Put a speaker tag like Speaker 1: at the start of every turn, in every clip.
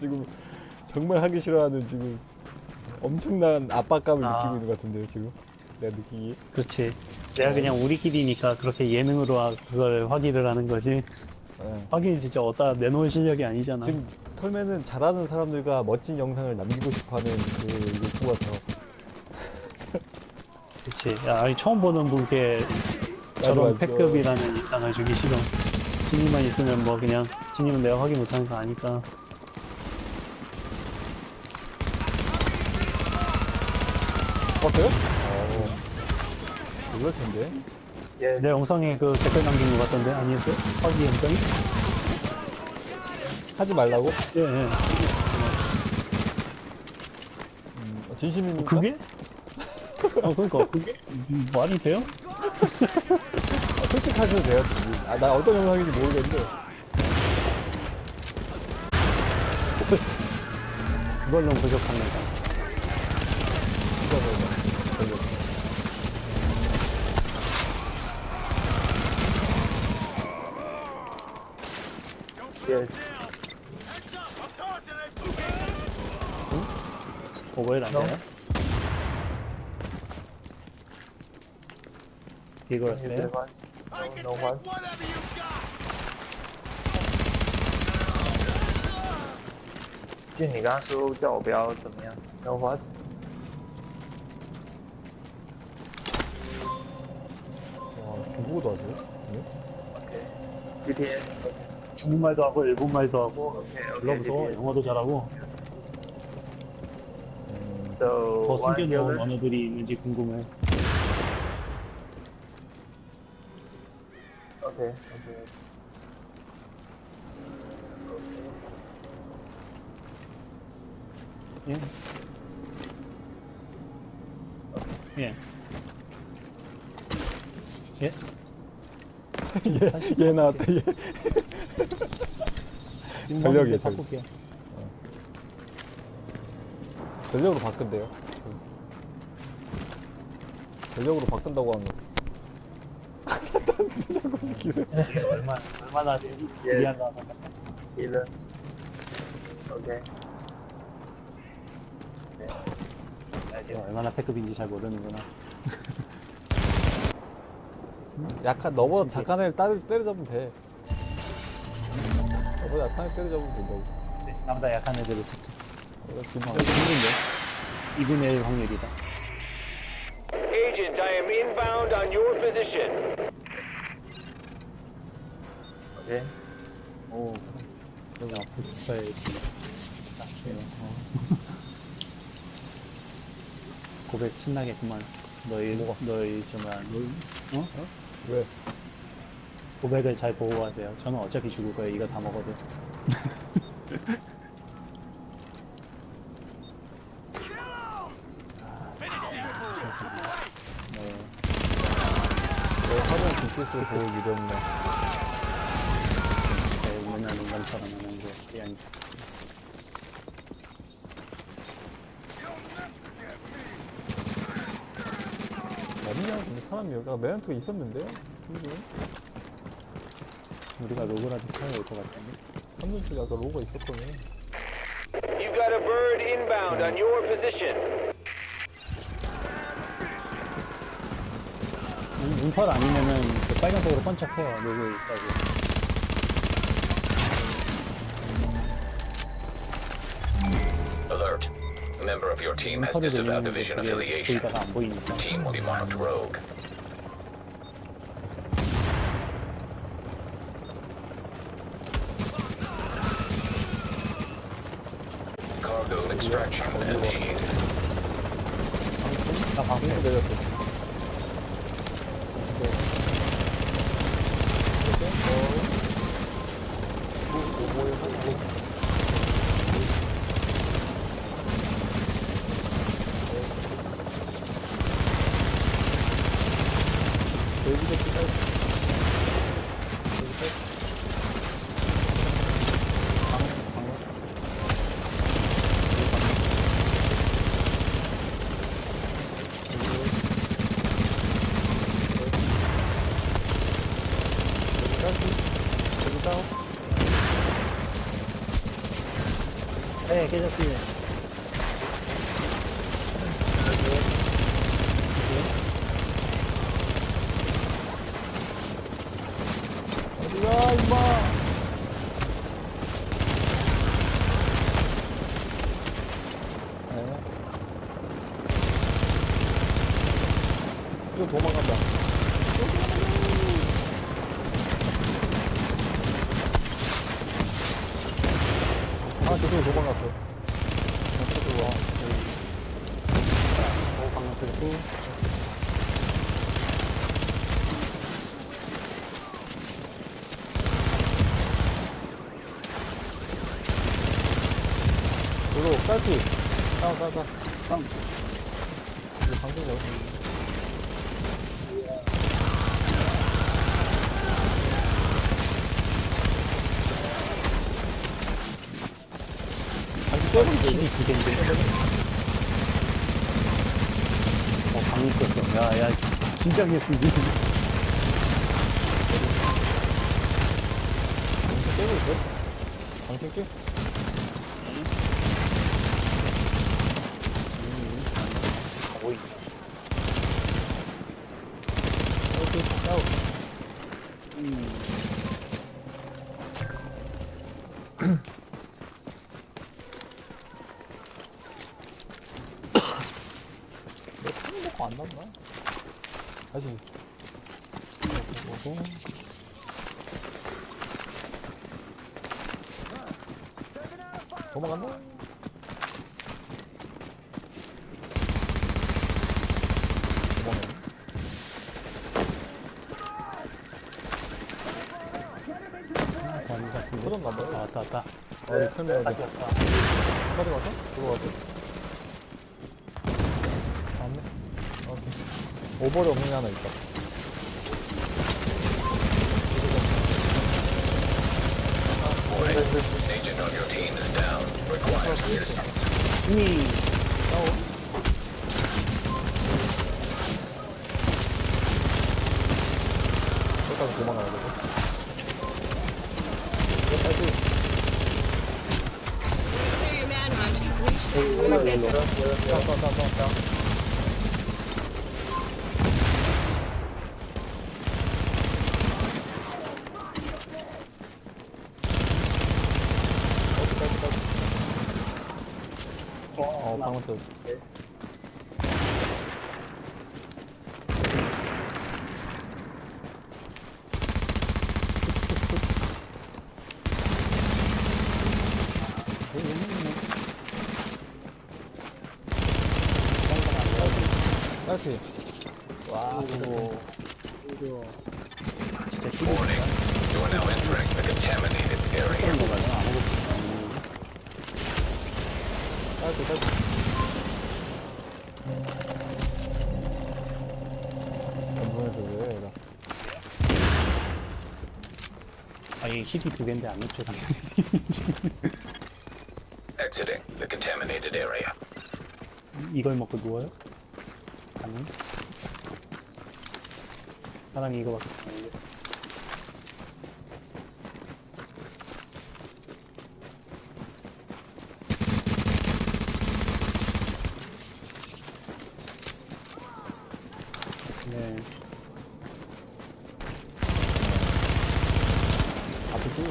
Speaker 1: 지금 정말 하기 싫어하는 지금 엄청난 압박감을
Speaker 2: 아.
Speaker 1: 느끼고 있는 것 같은데요 지금 내가 느끼기
Speaker 2: 그렇지. 내가 그냥 우리끼리니까 그렇게 예능으로 하- 그걸 확인을 하는 거지.
Speaker 1: 예.
Speaker 2: 확인이 진짜 어디다 내놓을 실력이 아니잖아.
Speaker 1: 지금 털맨은 잘하는 사람들과 멋진 영상을 남기고 싶어하는 그 욕구 같아
Speaker 2: 그렇지. 야, 아니, 처음 보는 분께 저런
Speaker 1: 맞아.
Speaker 2: 패급이라는 인상을 주기 싫어. 진이만 있으면 뭐 그냥 진이는 내가 확인 못하는 거 아니까.
Speaker 1: 봤어요? 어 그럴 텐데
Speaker 2: 내 영상에 그 댓글 남긴 거 같던데 아니었어요? 확인 영상이?
Speaker 1: 하지 말라고?
Speaker 2: 예, 예.
Speaker 1: 음, 어, 진심입니까?
Speaker 2: 그게? 어, 그러니까 그게 음, 말이 돼요?
Speaker 1: 아, 솔직하셔도 돼요 아, 나 어떤 영상인지 모르겠는데
Speaker 2: 그걸로 부족합니다. 别我跳来我不会来
Speaker 3: 一个就你刚刚说叫我不要怎么样？要花
Speaker 1: 와 중국어도 하세요? 네?
Speaker 3: OK。今天
Speaker 2: 중국말도 하고 일본말도 하고 졸라。 무서워 영어도 잘하고
Speaker 1: 음,
Speaker 3: So
Speaker 2: 더
Speaker 3: one
Speaker 2: 숨겨놓은
Speaker 3: other.
Speaker 2: 언어들이 있는지 궁금해
Speaker 3: OK OK。
Speaker 2: 예. 예. 예?
Speaker 1: 얘, 얘 나왔다 얘 전력이에요, 전력.
Speaker 2: 바꿀게요.
Speaker 1: 전력으로 바꾼대요 전력으로 바꾼다고 하는 거 시키네
Speaker 2: 얼마, 얼마나 유리한가.
Speaker 3: Healer。OK。
Speaker 2: 내가 얼마나 패급인지 잘 모르는구나.
Speaker 1: 약간 너보다 약한 애를 따로 때려잡으면 돼 너보다 약한 애 때려잡으면 된다고
Speaker 2: 나보다 약한 애들을 찾지.
Speaker 1: 내가 지금
Speaker 2: 어, 힘든데? 2분의 1 확률이다.
Speaker 4: Agent, I am inbound on your position.
Speaker 3: OK。
Speaker 2: 오, 여기 아프 스타일. 어. 고백 신나겠구만. 너희, 너희, 저 뭐야, 너희, 어?
Speaker 1: 왜?
Speaker 2: 고백을 잘 보고 가세요. 저는 어차피 죽을 거예요. 이거 다 먹어도. 네.
Speaker 1: 내 화려한 뒷빛을 보고 유령네
Speaker 2: 네, 맨날 농담처럼 하는 게 그게 아니고.
Speaker 1: 어디냐 여기가 메란트가 있었는데 근데
Speaker 2: 우리가 로그라도 타야 될것 같은데.
Speaker 1: 3년 쪽에 아까 로고가 있었거든
Speaker 4: You got a bird inbound on your position.
Speaker 2: 문- 문펄 아니면은 그 빨간색으로 번쩍해요. 로그 있다고.
Speaker 5: Alert. A member of your team has
Speaker 2: 문펄이
Speaker 5: disavowed
Speaker 2: 들리는데
Speaker 5: division
Speaker 2: 그게
Speaker 5: affiliation.
Speaker 2: 보이다가 안 보이니까.
Speaker 5: Team will be marked rogue. Extraction initiated.
Speaker 2: 나 방금
Speaker 1: 내렸어
Speaker 2: 네, 깨졌지.
Speaker 1: 어디가 임마 네. 이거 도망간다 아 저쪽으로 도망갔어 저쪽으로 와
Speaker 2: 오, 방금 들고.
Speaker 1: 저로 깔피 싸워 싸워 싸워 싸워 이거 방금 떼고 있지
Speaker 2: 킬이 두 개인데. 어, 방금 꼈어. 야, 야, 개쓰지.
Speaker 1: 방금 떼고 있어? 방금 떼?
Speaker 3: 오이.
Speaker 1: 오케이 싸워 내 먹고 안 났나? 다시 보고
Speaker 2: 같은데.
Speaker 1: 그런가
Speaker 2: 아,
Speaker 1: 봐요.
Speaker 2: 왔다, 왔다.
Speaker 1: 어디 털면
Speaker 3: 다시
Speaker 1: 어디
Speaker 3: 왔어.
Speaker 1: 어디 갔어? 들어왔어? 맞네? 오버리 없는 게 하나 있다.
Speaker 2: 이미,
Speaker 1: 여기까지 도망가야 되고
Speaker 6: the.
Speaker 1: 어 방금 또
Speaker 2: 푸스, 푸스, 푸스.
Speaker 1: 다시 와 이거
Speaker 2: 진짜 힘이
Speaker 5: Warning. You are now entering the contaminated area.
Speaker 2: 그런 거가요? 아무것도 아니고.
Speaker 1: 다시 다시 전문에서 왜 얘가
Speaker 2: 아, 이게 힐이 두 개인데 안 넣죠, 당연히.
Speaker 5: Exiting the contaminated area.
Speaker 2: 이걸 먹고 누워요? 아니. 사람이 이거밖에 없는데. 네.
Speaker 1: 앞에 끼고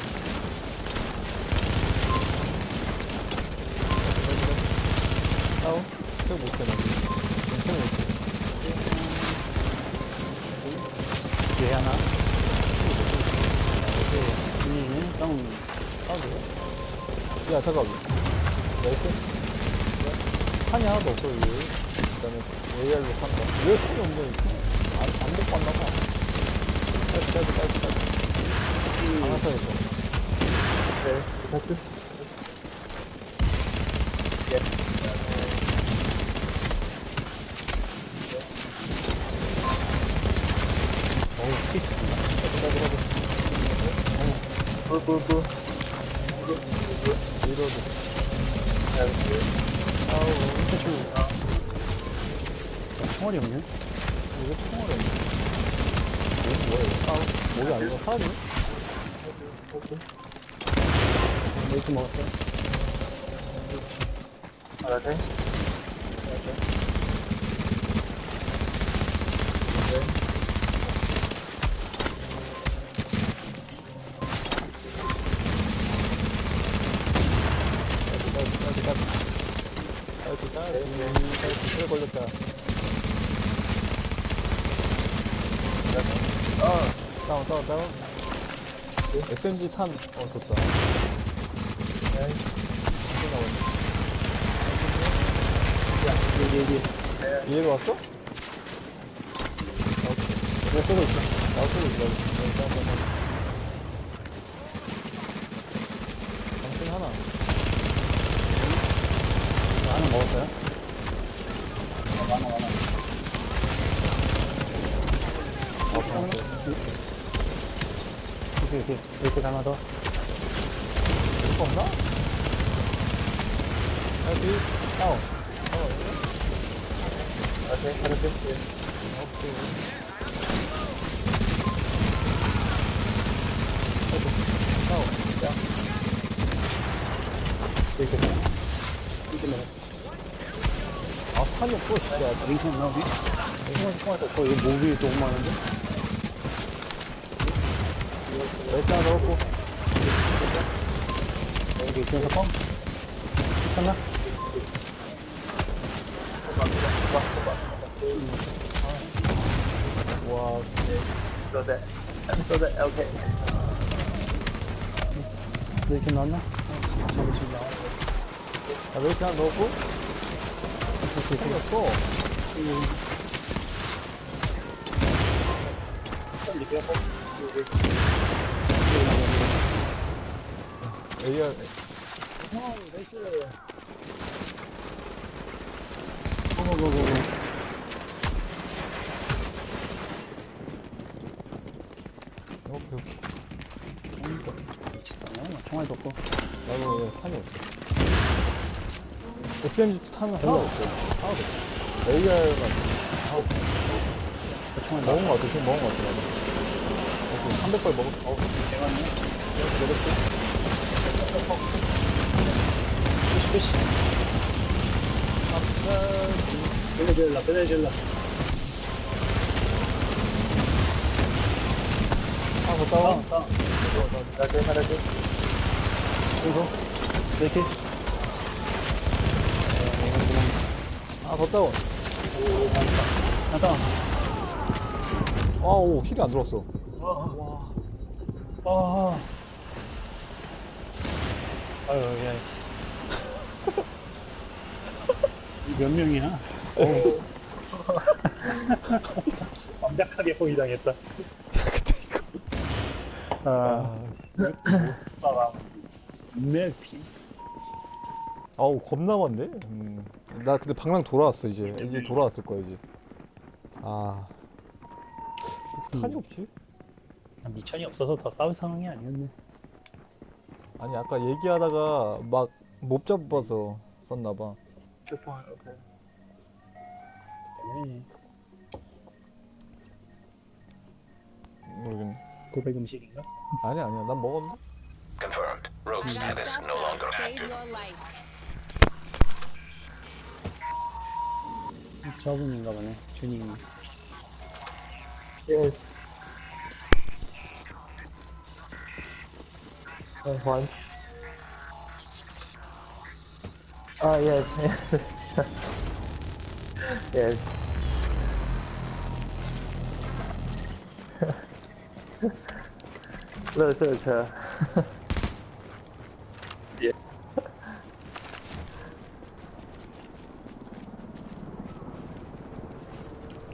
Speaker 1: 싸워? 저 못해 나 괜찮아 못해
Speaker 2: 뒤에 하나. 분위기는 다운.
Speaker 1: 야 잠깐 나이스 판이 하나도 없어 여기 그다음에 AR로 판다 왜 판이 없냐 이거 안, 안 먹고 왔나 봐 빨리 빨리 빨리 빨리 하나 써야겠어
Speaker 3: 네. 다시.
Speaker 2: 어우, 스피치 된다.
Speaker 3: 뿔뿔뿔.
Speaker 1: 리로드
Speaker 2: 아우, 스피치. 총알이 없네?
Speaker 1: 이거 총알이 없네 이거 뭐야 이거 싸우 하네.
Speaker 2: 이렇게 먹었어요.
Speaker 1: 알았네? 걸렸다. 아, 다운, 다운, 다운. SMG 탄, 어, 좋다.
Speaker 2: 여기, 여기.
Speaker 1: 얘로 왔어?
Speaker 2: 내가 쏘고 있어.
Speaker 1: 나도 쏘고 있어. 당신 하나.
Speaker 2: 이거 하나 먹었어요? 여기, 여기, 여기 하나 더.
Speaker 1: 이거 없나? 아, 그, 여기, 아우.
Speaker 3: 아, 네, 하나
Speaker 1: 됐지.
Speaker 2: 오케이. 아이고, 아우, 야. 이렇게. 이렇게 나갔어.
Speaker 1: 아, 판이 없어, 진짜.
Speaker 2: 링크 나오지? 통화, 통화도 없고, 이거 모빌이 너무 많은데?
Speaker 1: 네, 일단 넣었고.
Speaker 2: 여기 있어서 뻥. 괜찮나?
Speaker 1: 와,
Speaker 3: 쏘대, 쏘대,
Speaker 2: 오케이. 이렇게 나왔나?
Speaker 1: 아, 왜 이렇게 넣고? 이렇게 생겼어. 이렇게 해서, 오케이, 오케이.
Speaker 2: 잠깐만, 총알도 없고.
Speaker 1: 나도 예, 탄이 없어. SMG 탄은 하나도 없어. 하나도 없어. AR만
Speaker 2: 그 총알
Speaker 1: 먹은 거 같아. 지금 먹은 거 같아, 나도. 오케이, 300발 먹었어. 어,
Speaker 2: 푸시, 끝이. 베네질라, 베네질라. 아, 못
Speaker 3: 따와. 나게,
Speaker 2: 나게. 이거, 이렇게.
Speaker 1: 아, 못 따와.
Speaker 2: 나 따와.
Speaker 1: 아오, 힐이 안 들어왔어.
Speaker 2: 와. 와. 아. 아유, 야, 씨. 몇 명이야? 완벽하게 포위당했다. 아, 오빠가 멜티.
Speaker 1: 아우, 겁나 많네. 음. 나 근데 방랑 돌아왔어, 이제. 이제 돌아왔을 거야, 이제. 아. 탄이
Speaker 2: 음.
Speaker 1: 없지?
Speaker 2: 미천이 없어서 더 싸울 상황이 아니었네.
Speaker 1: 아니, 아까 얘기하다가 막 못 잡아서 썼나봐.
Speaker 3: 这放 OK。
Speaker 2: 때문에
Speaker 1: 모르겠네.
Speaker 2: 고백 음식인가?
Speaker 1: 아니야, 아니야. 난 먹었나?
Speaker 5: Confirmed. Rogue status no longer active.
Speaker 2: 저분인가 보네. 준이.
Speaker 3: Yes。嗯，还。啊，yes，yes。乐色车。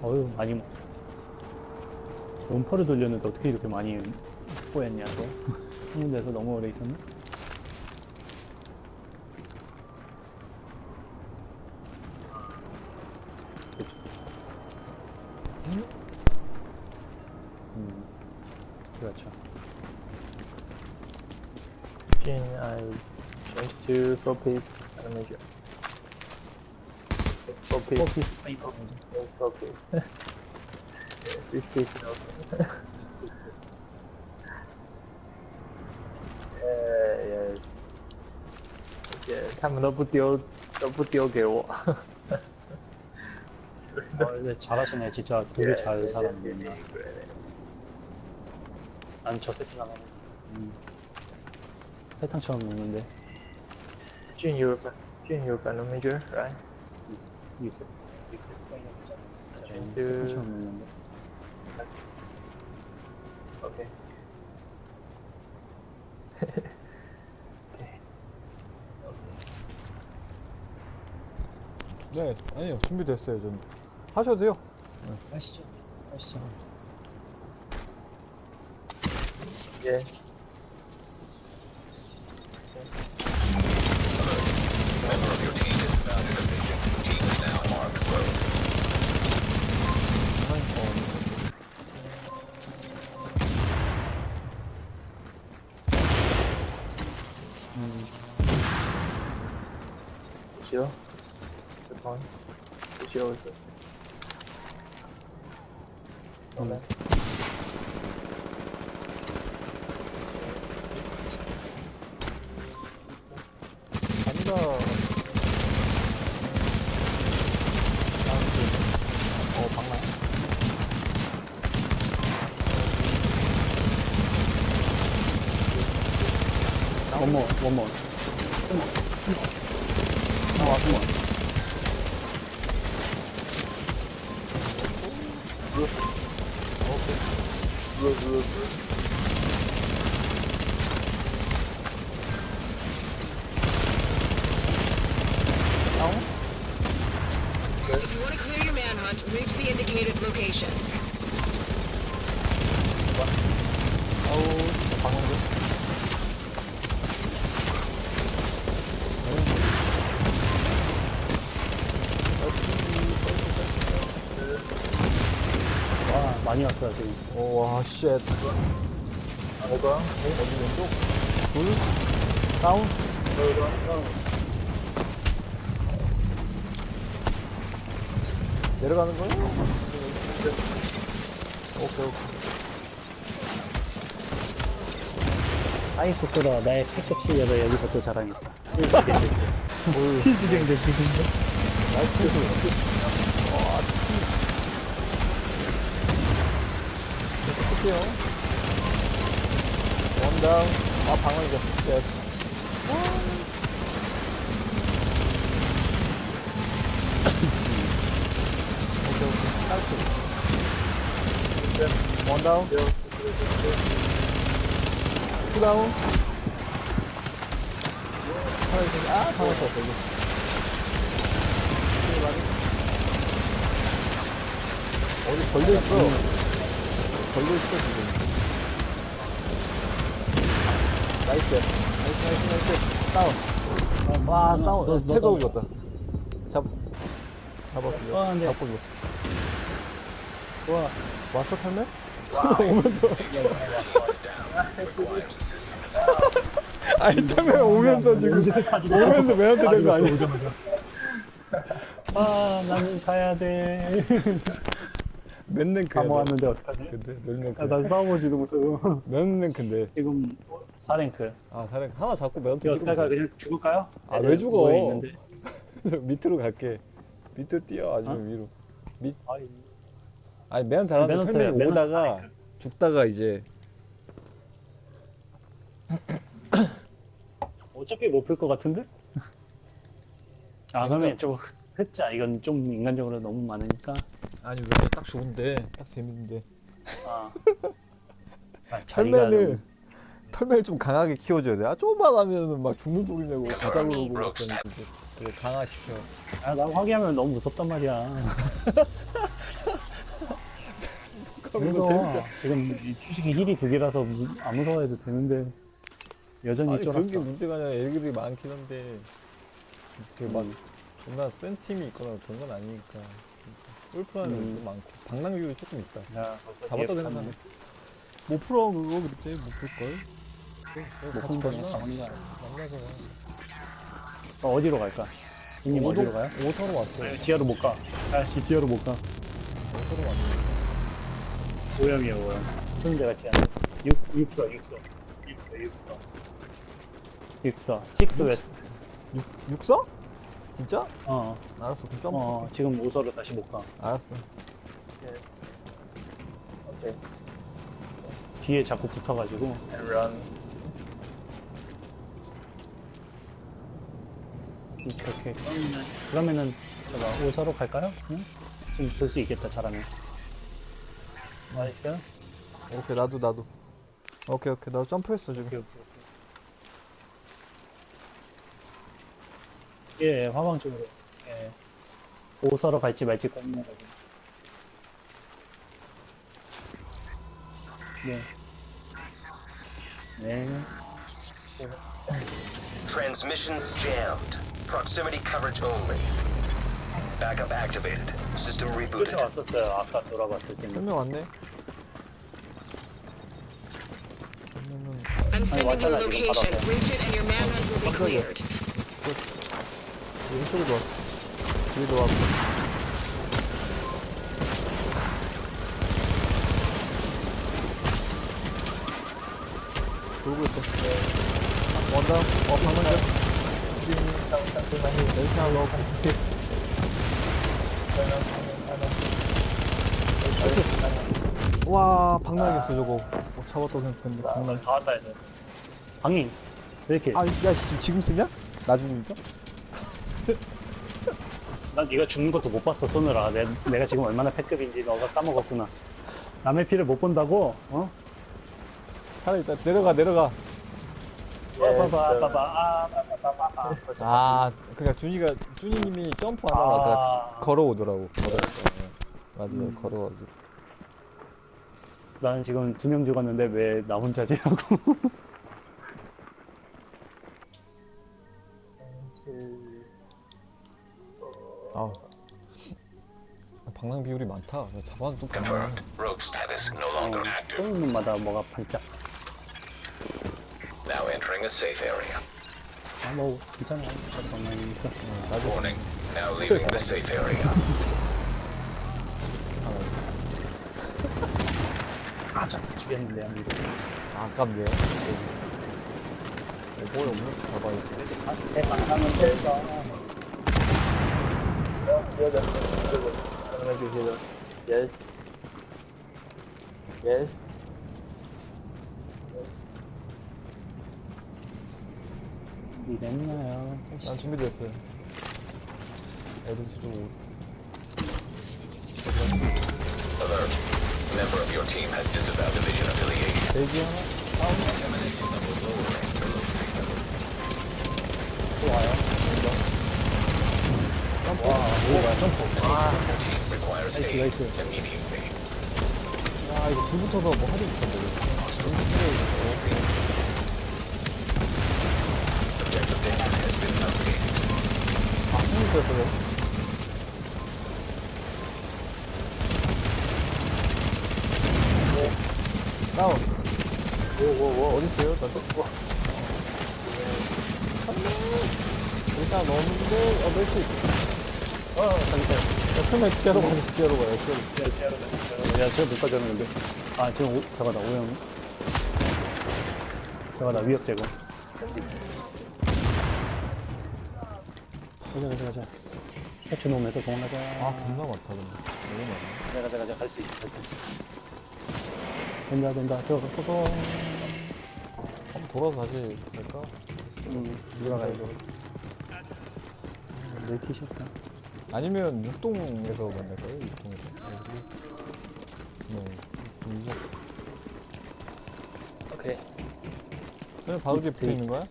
Speaker 2: 어휴, 많이 먹. 음퍼를 돌렸는데 어떻게 이렇게 많이 뽀였냐, 또. 한 군데서 너무 오래 있었나?
Speaker 3: change to full piece animation. It's full piece.
Speaker 2: 포피스 페이퍼.
Speaker 3: It's full piece. yes, it's piece also. uh, yes. 而且他们都不丢 都不丢给我。
Speaker 2: 아, 네, 잘하시네. 진짜 되게 잘 살았네. 난저 세팅 안 하면 진짜. 음. 세탕처럼 먹는데.
Speaker 3: Jun, you're Jun, you're Banner Major, right?
Speaker 2: 6세트. 6세트 빨리 먹자. 진짜
Speaker 3: 그-
Speaker 2: 세탕처럼 먹는데.
Speaker 3: Okay.
Speaker 1: 네, 아니요. 준비됐어요, 전. 하셔도 돼요.
Speaker 2: 하시죠. 하시죠.
Speaker 3: Yeah. Sure. The point. Sure. is it? Okay.
Speaker 1: 갑니다. 어, 박나.
Speaker 2: 원모, 원모.
Speaker 1: 아, 왔구만.
Speaker 6: If you want to clear your manhunt, reach the indicated location.
Speaker 1: 어우, 방어인데?
Speaker 2: 와, 많이 왔어요, 저기.
Speaker 1: 오, 와, 쉣.
Speaker 3: Over.
Speaker 1: 어디 왼쪽? 둘? 다운? 내려가는 거야? 오케이, 오케이.
Speaker 2: 아이, 부끄러워. 나의 패급 실력을 여기서 또 자랑했다. 필드랭드 필드랭드.
Speaker 1: 나이스. 와, 티. 이렇게 쓸게요. 원다운. 아, 방어이죠. 예. 오케이, 오케이. 깔끔. 원다운. 투 다운. 하나 있어. 아, 잡았어, 여기. 어디 걸려있어. 걸려있어, 지금. 나이스. 나이스, 나이스, 나이스. 다운. 와, 다운.
Speaker 2: 다운.
Speaker 1: 줬다. 잡, 잡았어요.
Speaker 2: 아, 네.
Speaker 1: 잡고 줬어.
Speaker 2: 와,
Speaker 1: 왔어, 탈매?
Speaker 5: Requires assistance.
Speaker 1: 아니, 탈매 오면서 지금. 오면서 매한테 된거 아니야?
Speaker 2: 아, 나는 가야 돼.
Speaker 1: 몇 랭크야?
Speaker 2: 다 모았는데 어떡하지?
Speaker 1: 근데 몇 랭크?
Speaker 2: 아, 난 싸워보지도 못하고.
Speaker 1: 몇 랭크인데?
Speaker 2: 지금 4랭크.
Speaker 1: 아, 사랭 하나 잡고 매한테
Speaker 2: 이거 어떡할까? 그냥 죽을까요?
Speaker 1: 아,
Speaker 2: 애들
Speaker 1: 왜 죽어?
Speaker 2: 모여있는데.
Speaker 1: 밑으로 갈게. 밑으로 뛰어, 아니면
Speaker 2: 어?
Speaker 1: 위로.
Speaker 2: 아이,
Speaker 1: 아니, 매한 잘하는데
Speaker 2: 매너트,
Speaker 1: 털면이
Speaker 2: 매너트
Speaker 1: 오다가
Speaker 2: 사이클.
Speaker 1: 죽다가 이제
Speaker 2: 어차피 못 풀 것 같은데? 아, 그러면 좀 흑자. 이건 좀 인간적으로 너무 많으니까.
Speaker 1: 아니 왜 딱 좋은데 딱 재밌는데
Speaker 2: 아. 아 자리가
Speaker 1: 털매를
Speaker 2: 너무-
Speaker 1: 털매를 좀 강하게 키워줘야 돼. 아 조금만 하면은 막 죽는 소리 내고 가자고 그러고 이제 그래 강화시켜.
Speaker 2: 아, 나 화기하면 너무 무섭단 말이야. 그래서. 지금 이- 솔직히 힐이 두 개라서 무- 안 무서워해도 되는데 여전히
Speaker 1: 아니 그런
Speaker 2: 쫄았어.
Speaker 1: 게 문제가 아니라 애들이 많긴 한데 그막
Speaker 2: 음.
Speaker 1: 존나 센 팀이 있거나 그런 건 아니니까. 꿀프라는
Speaker 2: 음.
Speaker 1: 좀 많고 방랑률이 조금 있다.
Speaker 2: 야, 벌써
Speaker 1: 잡았다
Speaker 2: 뒤에
Speaker 1: 생각하네.
Speaker 2: 갔네.
Speaker 1: 못 풀어 그거 그때 못 풀걸.
Speaker 2: 못 푸는 거냐? 가만히 가.
Speaker 1: 만나서
Speaker 2: 어, 어디로 갈까? 진님 어디로 가요?
Speaker 1: 오터로 왔어.
Speaker 2: 아니, 지하로 못 가. 아씨, 지하로 못 가.
Speaker 1: 오터로 왔어.
Speaker 2: 오염이야, 오염. 데가 지하. 육, 육서, 육서. 육서, 육서. 육서. 식스 웨스트.
Speaker 1: 육 육서? 진짜?
Speaker 2: 어,
Speaker 1: 알았어 그럼 점프
Speaker 2: 어, 지금 오서로 다시 못 가.
Speaker 1: 알았어
Speaker 3: 오케이
Speaker 2: 뒤에 자꾸 붙어가지고.
Speaker 3: and run
Speaker 2: 오케이, 오케이. 그러면은, 그러면은, 제가 오서로 갈까요? 응? 좀들수 있겠다, 잘하면. 나이스.
Speaker 1: 오케이 나도 나도 오케이 오케이 나도 점프했어 지금
Speaker 2: 오케이, 오케이, 오케이. 예, 화방 쪽으로. 예. 오서로 갈지 말지 고민해가지고. 네. 네.
Speaker 5: Transmissions jammed. Proximity coverage only. Backup activated. System
Speaker 2: 끝에
Speaker 5: rebooted.
Speaker 2: 왔었어요. 아까 돌아봤을 때는.
Speaker 1: 한 명 왔네
Speaker 6: sending you a
Speaker 2: 왔잖아, 지금
Speaker 6: location.
Speaker 2: 바로 앞에.
Speaker 6: Reach it and your manhunt will be
Speaker 1: 깜짝이야.
Speaker 6: cleared.
Speaker 1: 왼쪽에도 왔어 뒤에도 왔고 돌고 있어 원다 어 방금 전 열심히 하고 와 방락이었어 저거 어, 잡았다고 생각했는데 방락
Speaker 2: 다 왔다 해서. 방이 왜 이렇게?
Speaker 1: 아야 지금 쓰냐? 나중이니까?
Speaker 2: 난 네가 죽는 것도 못 봤어 쏘느라. 내, 내가 지금 얼마나 패급인지 너가 까먹었구나. 남의 피를 못 본다고? 어?
Speaker 1: 하나 있다 내려가 내려가
Speaker 2: 빠바바 빠바 아아 벌써
Speaker 1: 아 그니까 준이가 준이님이 점프하다가
Speaker 2: 아.
Speaker 1: 걸어오더라고 걸어 맞아요
Speaker 2: 음.
Speaker 1: 걸어가지고
Speaker 2: 나는 지금 두 명 죽었는데 왜 나 혼자지 하고
Speaker 1: 아 방랑 비율이 많다 잡아도 또 방랑
Speaker 5: Confirmed. Rogue status no longer active.
Speaker 2: 뭐가 반짝
Speaker 5: Now entering a safe area.
Speaker 2: 아 뭐 괜찮아 잠깐만이니까
Speaker 5: Warning. Now leaving the safe area.
Speaker 2: 아 저렇게 죽였는데 한 이거
Speaker 1: 아, 아깝네 뭐야 없는 거 잡아야
Speaker 2: 돼제 만나면 될까
Speaker 3: yes yes
Speaker 2: 이랬나요
Speaker 1: 난 준비됐어요 애들 뒤로 오고
Speaker 5: Alert. Member of your team has disavowed division affiliation.
Speaker 1: 대기 하나
Speaker 5: Requires
Speaker 2: 나이스, 나이스.
Speaker 1: 야 이거 불 붙어서 뭐 하지 못한다
Speaker 5: updated.
Speaker 1: 아 힘이 있었어요 다운 오오오 어딨어요 나도 일단 넣었는데 어 멸치 어 잠깐 야 처음에 지하로 가요 지하로 가요 지하로
Speaker 2: 야, 제가 못 가져오는데. 아, 지금 오, 잠깐만, 오염. 잠깐만, 위협 제거. 가자, 가자, 가자. 해주 놈에서 도망가자.
Speaker 1: 아 겁나 많다 근데 너무 많아
Speaker 2: 가자, 가자, 가자. 갈 수 있어, 갈 수 있어. 된다, 된다. 들어가, 들어가.
Speaker 1: 한번 돌아서 다시 갈까?
Speaker 2: 음,
Speaker 1: 돌아가야죠
Speaker 2: 내 티셔츠.
Speaker 1: 아니면 육동에서 만날까요? 육동에서? 네 육동
Speaker 3: okay
Speaker 1: 저는 바로 뒤에 붙어 있는 거야?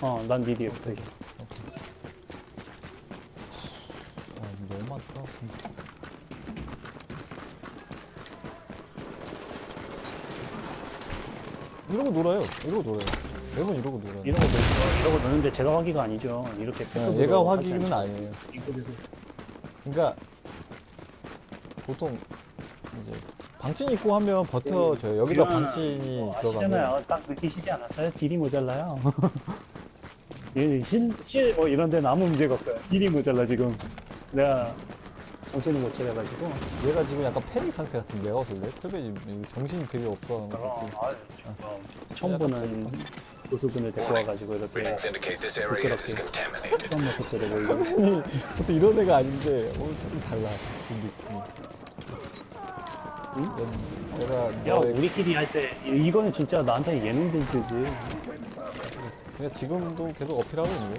Speaker 2: 어, 난네 뒤에 붙어 있어.
Speaker 1: 아 너무 많다. 이러고 놀아요. 이러고 놀아요 매번 이러고 놀아요
Speaker 2: 이러고 놀, 이러고 노는데 제가 화기가 아니죠. 이렇게
Speaker 1: 네,
Speaker 2: 패스브로
Speaker 1: 얘가 화기는. 아니에요 그러니까 보통 이제 방진 입고 하면 버텨져요 여기다
Speaker 2: 지금,
Speaker 1: 방진이
Speaker 2: 어,
Speaker 1: 들어가면
Speaker 2: 아시잖아요. 딱 느끼시지 않았어요? 딜이 모자라요. 이 실, 실, 뭐 이런 데는 아무 문제가 없어요. 딜이 모자라, 지금. 내가 정신을 못 차려가지고.
Speaker 1: 얘가 지금 약간 패닉 상태 같은데 내가 때 털배 지금 정신이 되게 없어
Speaker 2: 어, 아유, 어, 처음 보는 고수분을 데리고 와가지고 이렇게
Speaker 5: contaminated.
Speaker 2: 추운 모습들을 보이고.
Speaker 1: 아니 보통 이런 애가 아닌데 오늘 좀 달라 지금 느낌이 응? 내가
Speaker 2: 야,
Speaker 1: 너의
Speaker 2: 우리끼리 할 때, 이거는 진짜 나한테 예능 빌드지.
Speaker 1: 그냥 지금도 계속 어필하고 지금.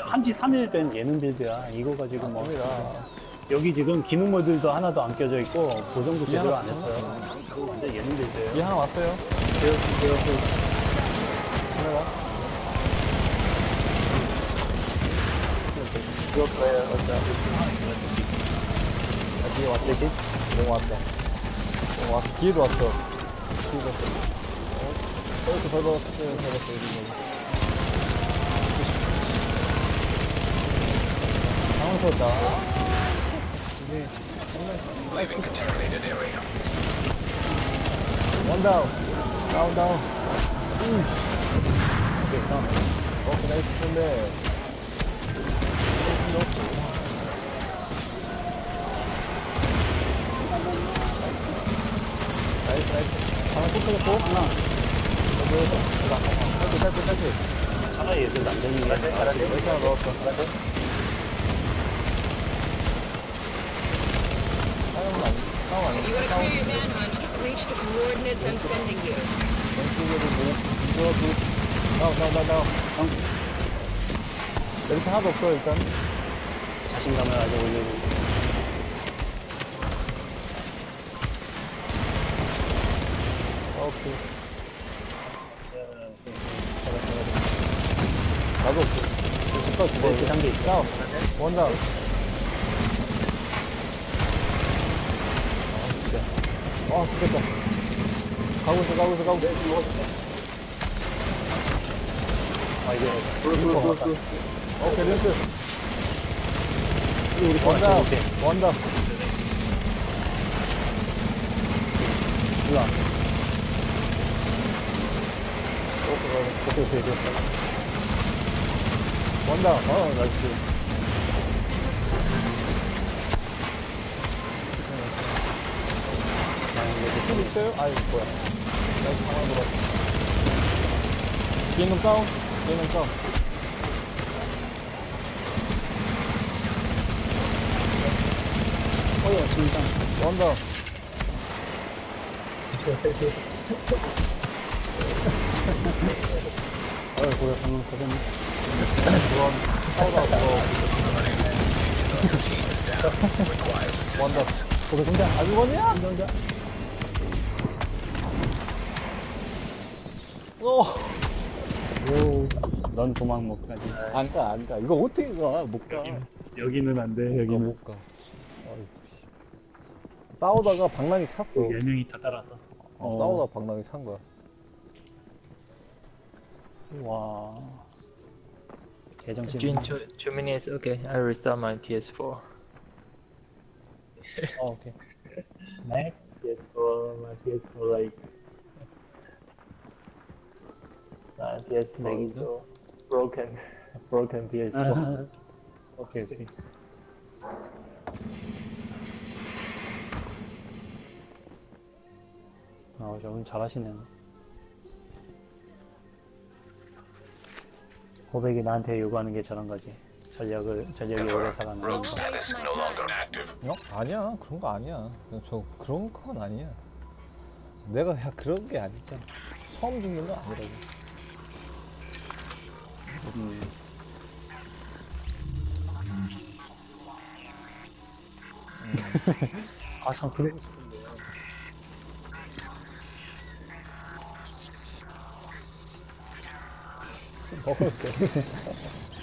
Speaker 2: 한지 3일 된 예능 빌드야. 이거 가지고 뭐. 여기 지금 기능 모듈도 하나도 안 껴져 있고, 고정도 제대로 안 했어요. 이거 완전 예능 빌드예요.
Speaker 1: 얘 하나 왔어요 하나가
Speaker 3: 죽었어요. 어차.
Speaker 1: 아, 뒤에 왔대 너무 왔다 너무 왔어 뒤에도 왔어 뒤에도 왔어 어? 이렇게 밟았어요 밟았어요 이거 당황스럽다
Speaker 5: Leaving contaminated area.
Speaker 1: 원다운 다운 다운 오케이 다운 오케이 나이스 근데 나이스 나이스 하나 또 터졌고 하나 여기 여기 짧게 짧게 짧게
Speaker 2: 차라리 얘들 남자인 게 낫지.
Speaker 1: 이렇게 하나 넣었어 싸움은 아니 싸움 아니
Speaker 6: You to clear your manhunt? Reach the coordinates I'm sending you.
Speaker 1: 왼쪽에도 뭐 이거 둘 다운 다운 다운 다운 다운 이렇게 하나도 없어 일단
Speaker 2: 자신감을 아주 올리고.
Speaker 1: 오케이. 나도 없어
Speaker 2: 이렇게 단계 있어.
Speaker 1: 원다운 아? 진짜. 아 죽겠다 가고 있어 가고 있어 가고 있어.
Speaker 2: 아, 이게,
Speaker 1: 오케이 렌트
Speaker 2: 우리 거
Speaker 1: 원다
Speaker 2: 같이.
Speaker 1: 원다
Speaker 2: 일로와.
Speaker 1: 오케이 오케이 오케이 원다 어 나이스. 집 있어요? 아이 뭐야. 나이스 뒤에 놈 싸움? 놈 싸움
Speaker 2: 어여, 진짜.
Speaker 1: 원다
Speaker 2: 어여, 뭐야, 방금 고생했네.
Speaker 1: 그런 싸우다 왔어 원다
Speaker 2: 고개 혼자.
Speaker 1: 아 죽었냐?
Speaker 2: 혼자, 혼자.
Speaker 1: 어.
Speaker 2: 오, 넌 도망 못 가지.
Speaker 1: 안 가, 안 가. 이거 어떻게 가? 못 가.
Speaker 2: 여기는 안 돼, 여기는.
Speaker 1: 못 가. 싸우다가 방랑이 찼어.
Speaker 2: 네 명이 다 따라서.
Speaker 1: 어, 싸우다가 방랑이 찬 거야.
Speaker 2: 와. 개정신.
Speaker 3: Two, two minutes. Okay, I restart my PS4.
Speaker 2: 어, 오케이. 네? PS4, my PS4 like.
Speaker 3: My PS4 is so broken. broken PS4.
Speaker 2: 아, 오케이, 오케이. 아, 저분 잘하시네. 고백이 나한테 요구하는 게 저런 거지. 전력을, 전력이 오래
Speaker 5: Rogue
Speaker 2: 거.
Speaker 5: status no longer active.
Speaker 1: 어? 아니야. 그런 거 아니야. 저, 그런 건 아니야. 내가 야, 그런 게 아니잖아. 처음 죽는 거 아니라고.
Speaker 2: 음. 아, 참, 그러고 싶은데.
Speaker 1: 먹어